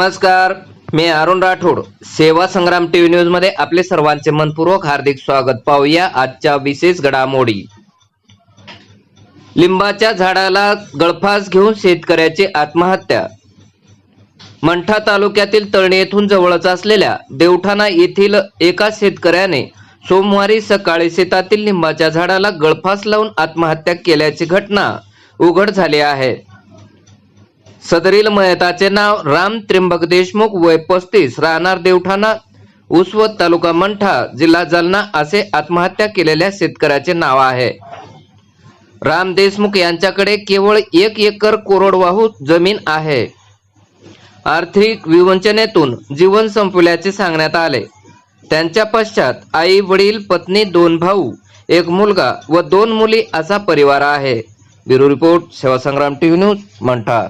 नमस्कार मी अरुण राठोड. सेवा संग्राम टीव्ही न्यूजमध्ये आपले सर्वांचे मनपूर्वक हार्दिक स्वागत. पाहूया आजच्या विशेष घडामोडी. लिंबाच्या झाडाला गळफास घेऊन शेतकऱ्याची आत्महत्या. मंठा तालुक्यातील तळणी येथून जवळच असलेल्या देवठाणा येथील एका शेतकऱ्याने सोमवारी सकाळी शेतातील लिंबाच्या झाडाला गळफास लावून आत्महत्या केल्याची घटना उघड झाली आहे. सदरील मयताचे नाव राम त्र्यंबक देशमुख वय पस्तीस. राहणार देवठाणा उसवत तालुका मंठा जिल्हा जालना असे आत्महत्या केलेल्या शेतकऱ्याचे नाव आहे. राम देशमुख यांच्याकडे केवळ एक एकर कोरडवाहू जमीन आहे. आर्थिक विवंचनेतून जीवन संपविल्याचे सांगण्यात आले. त्यांच्या पश्चात आई वडील पत्नी दोन भाऊ एक मुलगा व दोन मुली असा परिवार आहे. Bureau report Sevasangram TV news Mantha.